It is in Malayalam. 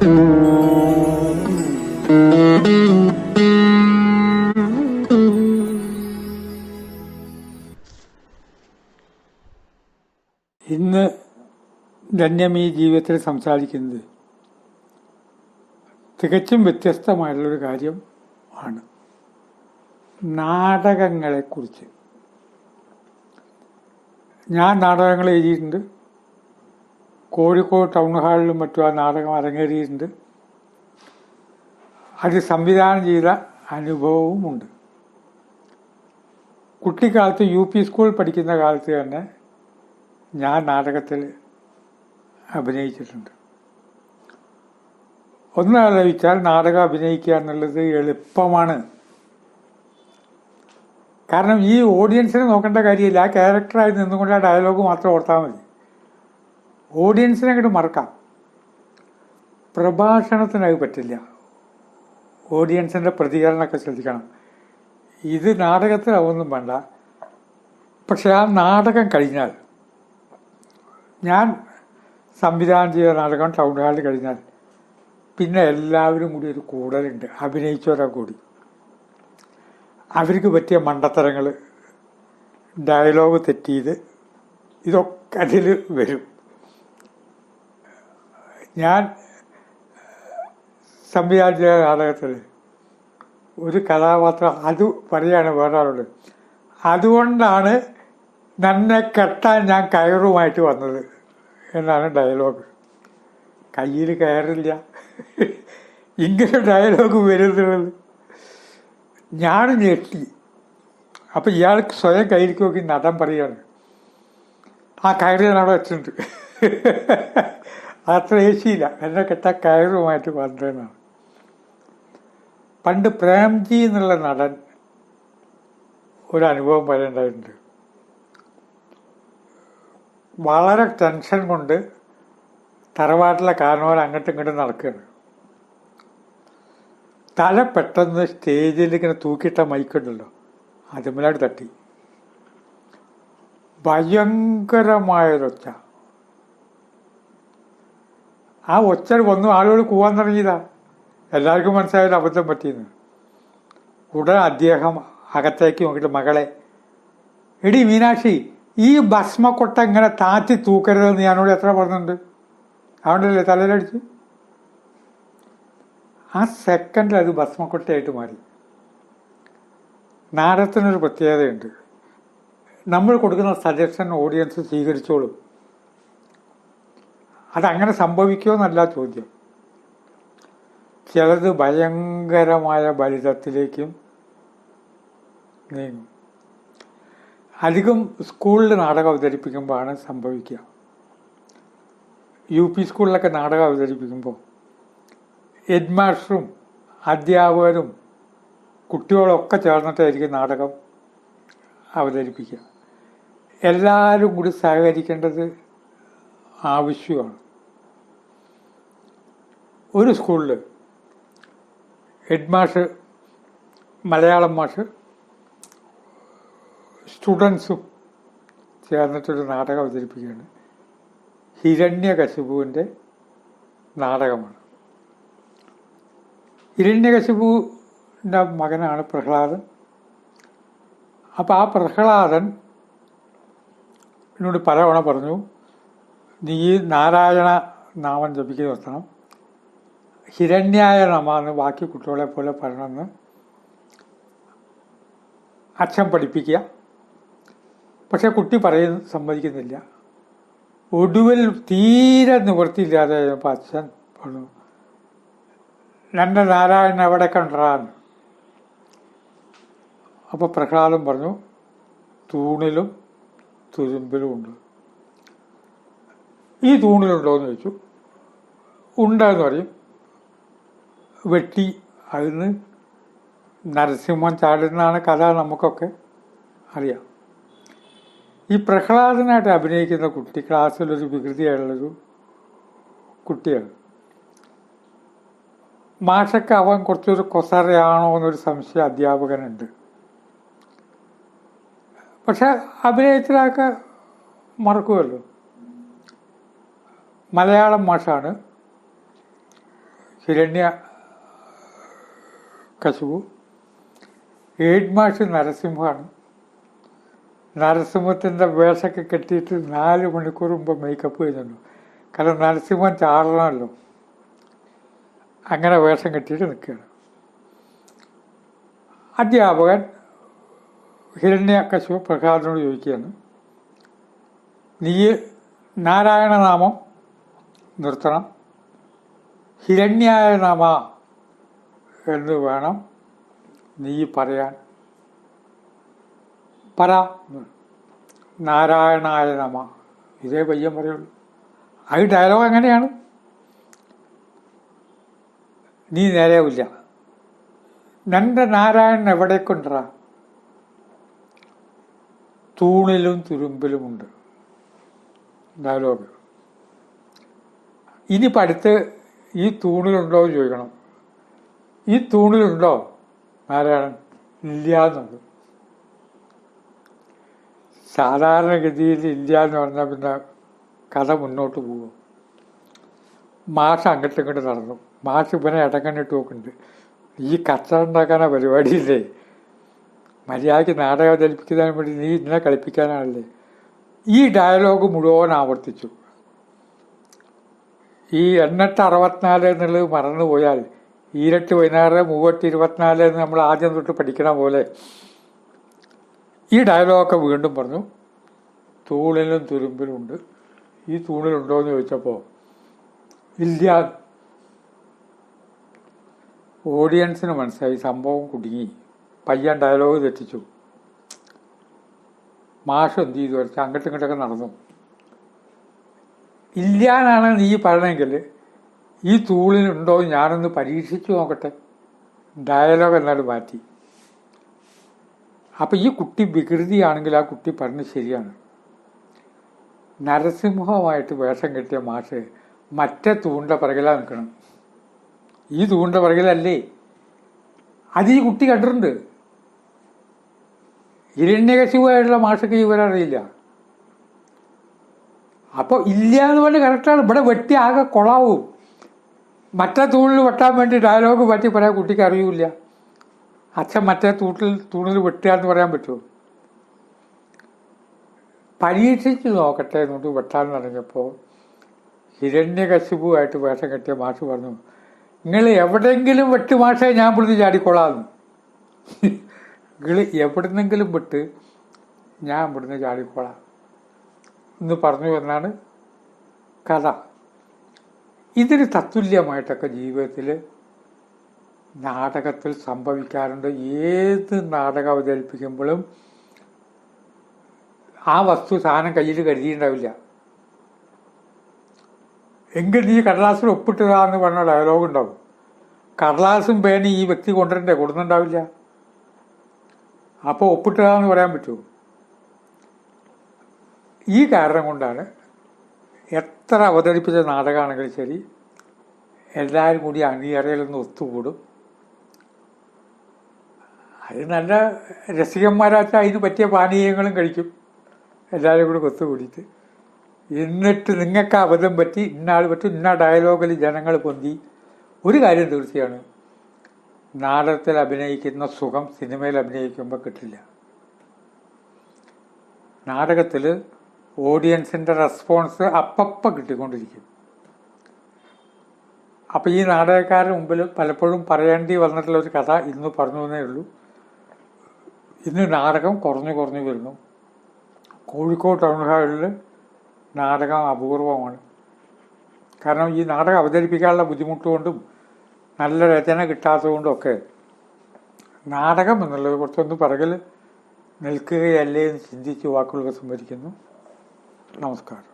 ഇന്ന് ധന്യമീ ജീവിതത്തിൽ സംസാരിക്കുന്നത് തികച്ചും വ്യത്യസ്തമായിട്ടുള്ളൊരു കാര്യം ആണ്. നാടകങ്ങളെക്കുറിച്ച്. ഞാൻ നാടകങ്ങൾ എഴുതിയിട്ടുണ്ട്. കോഴിക്കോട് ടൗൺ ഹാളിലും മറ്റും ആ നാടകം അരങ്ങേറിയിട്ടുണ്ട്. അത് സംവിധാനം ചെയ്ത അനുഭവവുമുണ്ട് കുട്ടിക്കാലത്ത് യു പി സ്കൂളിൽ പഠിക്കുന്ന കാലത്ത് തന്നെ ഞാൻ നാടകത്തിൽ അഭിനയിച്ചിട്ടുണ്ട്. ഒന്ന് ആലോചിച്ചാൽ നാടകം അഭിനയിക്കുക എന്നുള്ളത് എളുപ്പമാണ്. കാരണം ഈ ഓഡിയൻസിനെ നോക്കേണ്ട കാര്യമില്ല. ആ ക്യാരക്ടറായി നിന്നുകൊണ്ട് ആ ഡയലോഗ് മാത്രം ഓർത്താൽ മതി. ഓഡിയൻസിനെ അങ്ങോട്ട് മറക്കാം. പ്രഭാഷണത്തിനായി അത് പറ്റില്ല. ഓഡിയൻസിന്റെ പ്രതികരണമൊക്കെ ശ്രദ്ധിക്കണം. ഇത് നാടകത്തിൽ അതൊന്നും വേണ്ട. പക്ഷെ ആ നാടകം കഴിഞ്ഞാൽ ഞാൻ സംവിധാനം ചെയ്ത നാടകം ടൗൺ ഹാളിൽ കഴിഞ്ഞാൽ പിന്നെ എല്ലാവരും കൂടി ഒരു കൂടലുണ്ട്. അഭിനയിച്ചവരാ കൂടി. അവർക്ക് പറ്റിയ മണ്ടത്തരങ്ങൾ ഡയലോഗ് തെറ്റിയത് ഇതൊക്കെ അതിൽ വരും. ഞാൻ സംവിധാനം ചെയ്ത നാടകത്തിൽ ഒരു കഥാപാത്രം അത് പറയാണ് വേറൊരാളോട്. അതുകൊണ്ടാണ് നന്നെ കെട്ടാൻ ഞാൻ കയറുമായിട്ട് വന്നത് എന്നാണ് ഡയലോഗ്. കയ്യിൽ കയറില്ല. ഇങ്ങനെ ഡയലോഗ് വരുന്നത്. ഞാൻ ഞെട്ടി. അപ്പം ഇയാൾക്ക് സ്വയം കയ്യിലേക്ക് നോക്കി നടൻ പറയാണ് ആ കയറി ഞാൻ അവിടെ വെച്ചിട്ടുണ്ട് ഏശിയില്ല. എന്നെ കെട്ടാൻ കയറുമായിട്ട് വന്നതെന്നാണ് പണ്ട് പ്രേംജി എന്നുള്ള നടൻ ഒരു അനുഭവം പറയേണ്ടതുണ്ട് വളരെ ടെൻഷൻ കൊണ്ട് തറവാട്ടിലെ കാരണവർ അങ്ങോട്ടും ഇങ്ങോട്ടും നടക്കുകയാണ്. തല പെട്ടെന്ന് സ്റ്റേജിൽ ഇങ്ങനെ തൂക്കിയിട്ട മൈക്കുണ്ടല്ലോ അതുമ്മലോട് തട്ടി. ഭയങ്കരമായൊരൊച്ച. ആ ഒച്ച വന്നു ആളുകൾ കൂവാൻ തുടങ്ങിയതാ. എല്ലാവർക്കും മനസ്സിലായാലും അബദ്ധം പറ്റിയെന്ന്. ഉടൻ അദ്ദേഹം അകത്തേക്ക് നോക്കിയിട്ട് മകളെ എടി മീനാക്ഷി ഈ ഭസ്മക്കൊട്ട ഇങ്ങനെ താത്തി തൂക്കരുതെന്ന് ഞാനോട് എത്ര പറഞ്ഞിട്ടുണ്ട്? അതുകൊണ്ടല്ലേ തലയിലടിച്ച് ആ സെക്കൻഡിൽ അത് ഭസ്മക്കൊട്ടയായിട്ട് മാറി. നാടകത്തിനൊരു പ്രത്യേകതയുണ്ട്. നമ്മൾ കൊടുക്കുന്ന സജഷൻ ഓഡിയൻസ് സ്വീകരിച്ചോളും. അതങ്ങനെ സംഭവിക്കുമെന്നല്ല ചോദ്യം. ചിലത് ഭയങ്കരമായ ബലിതത്തിലേക്കും നീങ്ങും. അധികം സ്കൂളിൽ നാടകം അവതരിപ്പിക്കുമ്പോഴാണ് സംഭവിക്കുക. യു പി സ്കൂളിലൊക്കെ നാടകം അവതരിപ്പിക്കുമ്പോൾ ഹെഡ് മാസ്റ്ററും അധ്യാപകരും കുട്ടികളൊക്കെ ചേർന്നിട്ടായിരിക്കും നാടകം അവതരിപ്പിക്കുക. എല്ലാവരും കൂടി സഹകരിക്കേണ്ടത് ആവശ്യമാണ്. ഒരു സ്കൂളിൽ ഹെഡ് മാഷ് മലയാളം മാഷ് സ്റ്റുഡൻസും ചേർന്നിട്ടൊരു നാടകം അവതരിപ്പിക്കുകയാണ്. ഹിരണ്യകശിപുവിന്റെ നാടകമാണ്. ഹിരണ്യകശിപുവിന്റെ മകനാണ് പ്രഹ്ലാദൻ. അപ്പോൾ ആ പ്രഹ്ലാദൻ എന്നോട് പലവണ പറഞ്ഞു നീ നാരായണ നാമം ജപിക്കുന്ന നിർത്തണം. ഹിരണ്യായ നമാന്ന് ബാക്കി കുട്ടികളെ പോലെ പറയണമെന്ന് അച്ഛൻ പഠിപ്പിക്കുക. പക്ഷെ കുട്ടി പറയുന്ന സമ്മതിക്കുന്നില്ല. ഒടുവിൽ തീരെ നിവൃത്തിയില്ലാതെ കഴിഞ്ഞപ്പോൾ അച്ഛൻ പറഞ്ഞു നന്റെ നാരായണൻ എവിടെ കണ്ടറാന്ന് അപ്പോൾ പ്രഹ്ലാദം പറഞ്ഞു തൂണിലും തുരുമ്പിലും ഉണ്ട്. ഈ തൂണിലുണ്ടോ എന്ന് ചോദിച്ചു. ഉണ്ടെന്ന് പറയും. വെട്ടി അതിന് നരസിംഹം ചാടുന്നതാണ് കഥ നമുക്കൊക്കെ അറിയാം. ഈ പ്രഹ്ലാദനായിട്ട് അഭിനയിക്കുന്ന കുട്ടി ക്ലാസ്സിലൊരു വികൃതിയായുള്ളൊരു കുട്ടിയാണ്. മാഷക്ക് അവൻ കുറച്ചൊരു കൊസറയാണോ എന്നൊരു സംശയം അധ്യാപകനുണ്ട്. പക്ഷെ അഭിനയത്തിലൊക്കെ മറക്കുമല്ലോ മലയാളം മാഷാണ്. ഹിരണ്യ കശുവു. എയ്ഡ് മാഷ് നരസിംഹമാണ് നരസിംഹത്തിന്റെ വേഷമൊക്കെ കെട്ടിയിട്ട് നാല് മണിക്കൂർ മുമ്പ് മേക്കപ്പ് ചെയ്തിട്ടുണ്ട് കാരണം നരസിംഹം ചാടണമല്ലോ. അങ്ങനെ വേഷം കെട്ടിയിട്ട് നിൽക്കുകയാണ്. അധ്യാപകൻ ഹിരണ്യ കശുവ പ്രഹ്ലാദനോട് ചോദിക്കുകയാണ്. നീ നാരായണനാമം നിർത്തണം. ഹിരണ്യായ നമ എന്ന് വേണം നീ പറയാൻ. പറ. നാരായണായ നമ. ഇതേ പയ്യൻ പറയുള്ളൂ. ആ ഡയലോഗ് എങ്ങനെയാണ്? നീ നേരെയാവില്ല. നിന്റെ നാരായണൻ എവിടെ കൊണ്ടുവരാ? തൂണിലും തുരുമ്പിലുമുണ്ട്. ഡയലോഗ് ഇനിയിപ്പോൾ അടുത്ത് ഈ തൂണിലുണ്ടോ എന്ന് ചോദിക്കണം. ഈ തൂണിലുണ്ടോ? നാരായണൻ. ഇല്ല സാധാരണഗതിയിൽ ഇല്ല എന്ന് പറഞ്ഞാൽ പിന്നെ കഥ മുന്നോട്ട് പോകും. മാഷ് അങ്ങോട്ടും ഇങ്ങോട്ട് നടന്നു. മാഷ് ഇവനെ ഇടക്കണ്ണിട്ട് നോക്കുന്നുണ്ട്. ഈ കച്ചറ ഉണ്ടാക്കാനാ പരിപാടിയില്ലേ? മര്യാദയ്ക്ക് നാടകം ധരിപ്പിക്കുന്നതിന് വേണ്ടി നീ ഇന്നെ കളിപ്പിക്കാനാണല്ലേ? ഈ ഡയലോഗ് മുഴുവൻ ആവർത്തിച്ചു. ഈ എണ്ണട്ട് അറുപത്തിനാല് എന്നുള്ളത് മറന്നുപോയാൽ ഈരട്ട് പതിനാറ് മൂവട്ട് ഇരുപത്തിനാല് എന്ന് നമ്മൾ ആദ്യം തൊട്ട് പഠിക്കണ പോലെ ഈ ഡയലോഗൊക്കെ വീണ്ടും പറഞ്ഞു. തൂണിലും തുരുമ്പിലും ഉണ്ട്. ഈ തൂണിലുണ്ടോ എന്ന് ചോദിച്ചപ്പോൾ ഇല്ല. ഓഡിയൻസിന് മനസ്സിലായി. സംഭവം കുടുങ്ങി. പയ്യൻ ഡയലോഗ് തെറ്റിച്ചു. മാഷ് എന്ത് ചെയ്തു? അങ്ങോട്ടും ഇങ്ങോട്ടൊക്കെ നടന്നു. ഇല്ലാന്നാണ് നീ പറയണമെങ്കിൽ ഈ തൂളിലുണ്ടോ ഞാനൊന്ന് പരീക്ഷിച്ചു നോക്കട്ടെ. ഡയലോഗ് എന്നാലും മാറ്റി. അപ്പം ഈ കുട്ടി വികൃതിയാണെങ്കിൽ ആ കുട്ടി പറഞ്ഞ് ശരിയാണ്. നരസിംഹമായിട്ട് വേഷം കെട്ടിയ മാഷ് മറ്റേ തൂണ്ട പിറകിലാ നിൽക്കണം. ഈ തൂണ്ട പിറകിലല്ലേ? അത് ഈ കുട്ടി കണ്ടിട്ടുണ്ട്. ഇരണ്യകശുവായിട്ടുള്ള മാഷക്ക് ഇവരറിയില്ല. അപ്പോൾ ഇല്ല എന്ന് പറഞ്ഞ് കറക്റ്റാണ്. ഇവിടെ വെട്ടി ആകെ കൊളാവും. മറ്റേ തൂണിൽ വെട്ടാൻ വേണ്ടി ഡയലോഗ് പറ്റി പറയാൻ കുട്ടിക്ക് അറിയില്ല. അച്ഛൻ മറ്റേ തൂട്ടിൽ തൂണിൽ വെട്ടുക എന്ന് പറയാൻ പറ്റുമോ? പരീക്ഷിച്ച് നോക്കട്ടെ എന്നുകൊണ്ട് വെട്ടാൻ തുടങ്ങിയപ്പോൾ ഹിരണ്യകശിപുവായിട്ട് വേഷം കെട്ടിയ മാഷ് പറഞ്ഞു നിങ്ങൾ എവിടെയെങ്കിലും വെട്ട് മാഷെ ഞാൻ ഇവിടുന്ന് ചാടിക്കൊള്ളാന്ന് നിങ്ങൾ എവിടുന്നെങ്കിലും വിട്ട് ഞാൻ ഇവിടുന്ന് ചാടിക്കോളാം. എന്ന് പറഞ്ഞു എന്നാണ് കഥ. ഇതിന് തത്തുല്യമായിട്ടൊക്കെ ജീവിതത്തിൽ നാടകത്തിൽ സംഭവിക്കാറുണ്ട്. ഏത് നാടകം അവതരിപ്പിക്കുമ്പോഴും ആ വസ്തു സാധനം കയ്യിൽ കരുതിയിട്ടുണ്ടാവില്ല. എങ്കിൽ നീ കടലാസിൽ ഒപ്പിട്ടതാന്ന് പറഞ്ഞ ഡയലോഗ് ഉണ്ടാവും. കടലാസും പേനും ഈ വ്യക്തി കൊണ്ടുവരണ്ടേ? കൊടുക്കുന്നുണ്ടാവില്ല അപ്പോൾ ഒപ്പിട്ടതാന്ന് പറയാൻ പറ്റുമോ? ഈ കാരണം കൊണ്ടാണ് എത്ര അവതരിപ്പിച്ച നാടകമാണെങ്കിലും ശരി എല്ലാവരും കൂടി അണിയറയിലൊന്ന് ഒത്തുകൂടും. അത് നല്ല രസികന്മാരാച്ച അതിന് പറ്റിയ പാനീയങ്ങളും കഴിക്കും. എല്ലാവരും കൂടി ഒത്തുകൂടിയിട്ട്. എന്നിട്ട് നിങ്ങൾക്ക് അബദ്ധം പറ്റി ഇന്നാൾ പറ്റും ഇന്ന ഡയലോഗിൽ ജനങ്ങൾ പൊന്തി. ഒരു കാര്യം തീർച്ചയാണ് നാടകത്തിൽ അഭിനയിക്കുന്ന സുഖം സിനിമയിൽ അഭിനയിക്കുമ്പോൾ കിട്ടില്ല. നാടകത്തിൽ ഓഡിയൻസിന്റെ റെസ്പോൺസ് അപ്പപ്പം കിട്ടിക്കൊണ്ടിരിക്കും. അപ്പോൾ ഈ നാടകക്കാരുടെ മുമ്പിൽ പലപ്പോഴും പറയേണ്ടി വന്നിട്ടുള്ള ഒരു കഥ ഇന്ന് പറഞ്ഞു എന്നേ ഉള്ളൂ. ഇന്ന് നാടകം കുറഞ്ഞു കുറഞ്ഞു വരുന്നു. കോഴിക്കോട് ടൗൺ ഹാളിൽ നാടകം അപൂർവമാണ്. കാരണം ഈ നാടകം അവതരിപ്പിക്കാനുള്ള ബുദ്ധിമുട്ടുകൊണ്ടും നല്ല രചന കിട്ടാത്തതുകൊണ്ടൊക്കെ നാടകം എന്നുള്ളത് കുറച്ചൊന്ന് പിറകിൽ നിൽക്കുകയല്ലേ എന്ന് ചിന്തിച്ച് വാക്കുകൾ സംഭരിക്കുന്നു. Não, de.